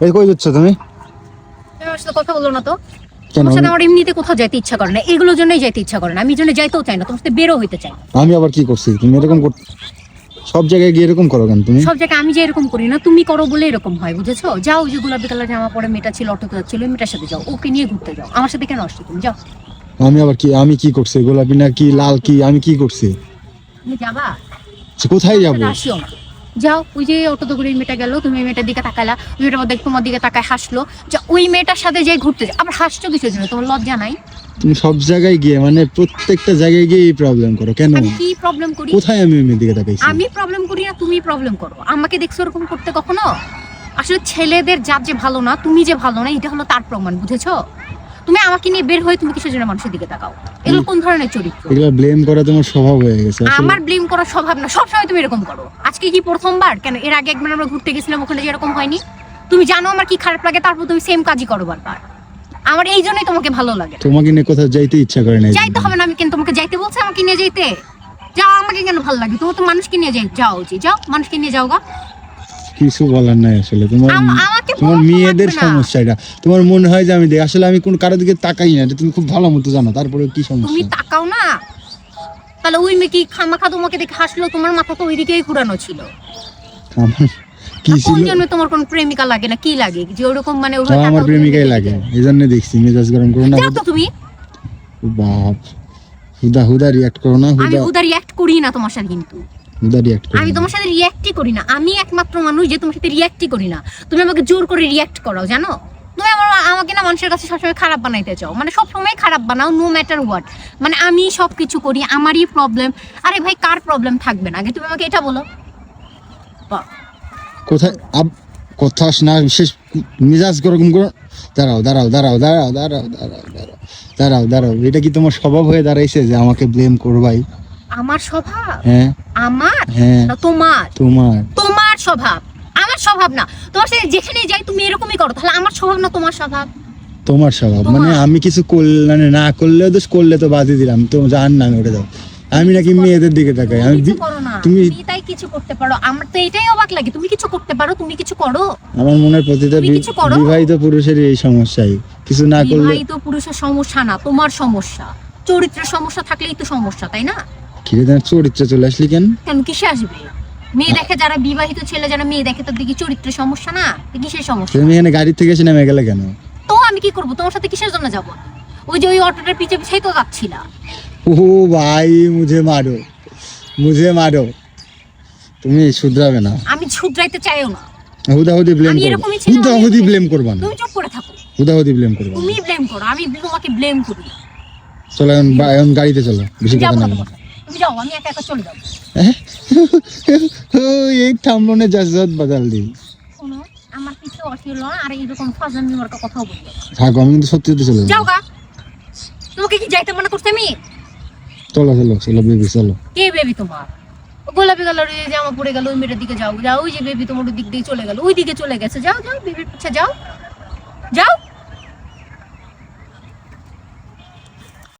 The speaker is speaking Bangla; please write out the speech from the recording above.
এই কই যাচ্ছ তুমি? তুমি আমার সাথে কথা না তো। তোমার সাথে আমার এমনিতে কোথাও যেতে ইচ্ছা করে না। এগুলোর জন্যই যেতে ইচ্ছা করে না। আমি জন্য যাইতেও চাই না। তোমার সাথে বেরো হইতে চাই আমি আবার কি করছি? তুমি এরকম কর সব জায়গায় গিয়ে এরকম করো কেন তুমি? সব জায়গায় আমি যে এরকম করি না তুমি করো বলে এরকম হয় বুঝেছ? যাও যে গোলাপি কালার জামা পরে মেয়েটা ছিল অটোতে যাচ্ছিল ওই মেয়েটার সাথে যাও। ওকে নিয়ে ঘুরতে যাও। আমার সাথে কেন আসছো তুমি? যাও। আমি আবার কি আমি কি করছি? গোলাপি না কি লাল কি? আমি কি করছি? তুমি যাবা? কোথায় যাব? সাথে আসিও না। যাও ওই যে অটোতে করে মেয়েটা গেল তুমি ওই মেয়েটার দিকে তাকালা ওই মেয়েটা দেখ তোমার দিকে তাকায় হাসলো। যা ওই মেয়েটার সাথে যাই ঘুরতে যাও। আবার হাসছো কিসের জন্য? তোমার লজ্জা নাই? তুমি সব জায়গায় গিয়ে মানে প্রত্যেকটা জায়গায় গিয়ে প্রবলেম করো কেন? আমি কি প্রবলেম করি? কোথায় আমি মেয়ের দিকে তাকাইছি? আমি প্রবলেম করি না তুমি প্রবলেম করো। আমাকে দেখছ এরকম করতে কখনো? আসলে ছেলেদের জাত যে ভালো না তুমি যে ভালো না এটা হলো তার প্রমাণ বুঝেছ? তুমি আমাকে নিয়ে বের হয়ে তুমি কিসের জন্য মানুষের দিকে তাকাও? এগুলো কোন ধরনের চরিত্র? এগুলো ব্লেম করা তোমার স্বভাব হয়ে গেছে আমার ব্লেম করার স্বভাব না সবসময় তুমি এরকম করো। আজকে কি প্রথমবার? কেন? এর আগে একবার আমরা ঘুরতে গেছিলাম ওখানে যে এরকম হয়নি। তুমি জানো আমার কি খারাপ লাগে তারপর তুমি সেম কাজই করো বারবার। আমার এই জন্যই তোমাকে ভালো লাগে। তোমাকে নিয়ে কোথাও যাইতে ইচ্ছা করে না যাইতে হবে না আমি কেন তোমাকে যাইতে বলছি? আমাকে নিয়ে যাইতে? যাও আমাকে কেন ভালো লাগে? তোমার তো মানুষকে নিয়ে যাই যাও উচিত। যাও মানুষকে নিয়ে যাও গা। কিছু বলার নাই আসলে। তোমার তোমার মেয়েদের সমস্যা এটা। তোমার মনে হয় যে আমি দেখি আসলে আমি কোন কারোর দিকে তাকাই না তুমি খুব ভালো মতো জানো তারপরে কি সমস্যা? তুমি তাকাও না। তাহলে ওই মেয়ে কি খামাখা তোমাকে দেখে হাসলো? তোমার মাথা তো ওইদিকেই ঘুরানো ছিল। কি ছিল? তোমার কোন প্রেমিকা লাগে না? কি লাগে? যে ওরকম মানে তো আমার প্রেমিকাই লাগে এই জন্য দেখছি মেজাজ গরম করো না। তো তুমি। ও বাপ হুদা হুদা রিয়াক্ট করো না আমি হুদা উদার রিয়াক্ট করি না তোমার সাথে কিন্তু। করো আমি। তোমার সাথে রিয়াক্টই করি না। আমি একমাত্র মানুষ যে তোমার সাথে রিয়াক্টই করি না। তুমি আমাকে জোর করে রিয়াক্ট করাও জানো? তুমি আমার আমাকে না মানুষের কাছে সবসময় খারাপ বানাইতে চাও। মানে সবসময় খারাপ বানাও নো ম্যাটার হোয়াট মানে আমি সব কিছু করি আমারই প্রবলেম আরে ভাই কার প্রবলেম থাকবে না? আগে তুমি আমাকে এটা বলো। কোথায়? আব কথা না বিশেষ মেজাজ গরম করো। দাঁড়াও দাঁড়াও দাঁড়াও দাঁড়াও দাঁড়াও দাঁড়াও দাঁড়াও দাঁড়াও দাঁড়াও এটা কি তোমার স্বভাব হয়ে দাঁড়াইছে যে আমাকে ব্লেম করবাই আমার স্বভাব? হ্যাঁ। আমার? হ্যাঁ। না তোমার? তোমার। তোমার স্বভাব। আমার স্বভাব না। তোমার সাথে যেখানে যাই তুমি এরকমই করো। তাহলে আমার স্বভাব না তোমার স্বভাব? তোমার স্বভাব। মানে আমি কিছু করলে না করলেও দোষ করলে তো বাদই দিলাম। তো জান না ওটা দাও আমি নাকি মেয়েদের দিকে তাকাই। আমি তুমি তাই কিছু করতে পারো। আমার তো এটাই অবাক লাগে। তুমি কিছু করতে পারো তুমি কিছু করো। আমার মনের প্রতিটা? বিবাহিত পুরুষেরই এই সমস্যাই। কিছু না করলে বিবাহিত পুরুষের সমস্যা না তোমার সমস্যা। চরিত্রের সমস্যা থাকলেই তো সমস্যা তাই না? কিরে তোমার চরিত্রে চলে আসলি কেন? কেন কিসে আসবে? মেয়ে দেখে যারা বিবাহিত ছেলে যারা মেয়ে দেখে তার দিকে চরিত্রের সমস্যা না? কিসের সমস্যা? তুমি এখানে গাড়ি থেকে এসে নেমে গেলে কেন? তো আমি কি করব? তোমার সাথে কিসের জন্য যাব? ওই যে ওই অটোটার পিছে পিছেই তো যাচ্ছিলা। ও ভাই মুঝে মারো মুঝে মারো। তুমি শুধরাবে না। আমি শুধরাইতে চাইও না। হুদাহুদি ব্লেম করবা। হুদাহুদি ব্লেম করবা না। তুমি চুপ করে থাকো। হুদাহুদি ব্লেম করবা তুমি ব্লেম করো আমি তোমাকে ব্লেম করি। চলো এখন গাড়িতে চলো বেশি কথা না। তুমি যাও আমি একা একা চলে যাব। এই থামলো না জাজত বদল দি শোনো আমার কিছু অশীল আর এরকম ফাজানি মার্কা কথাও বলব থাকো আমি কিন্তু সত্যি সত্যি চলে যাব। যাও গা তোমাকে কি যাইতে মনে করছে আমি? চলো চলো চলো বেবি চলো। কে বেবি তোমার? ও গোলাপি কালার জামা পরে গেল ওই মেয়েটার দিকে যাও। যাও ওই যে বেবি তোমার দিক দিয়ে চলে গেল। ওই দিকে চলে গেছে। যাও যাও বেবির পিছে যাও। যাও।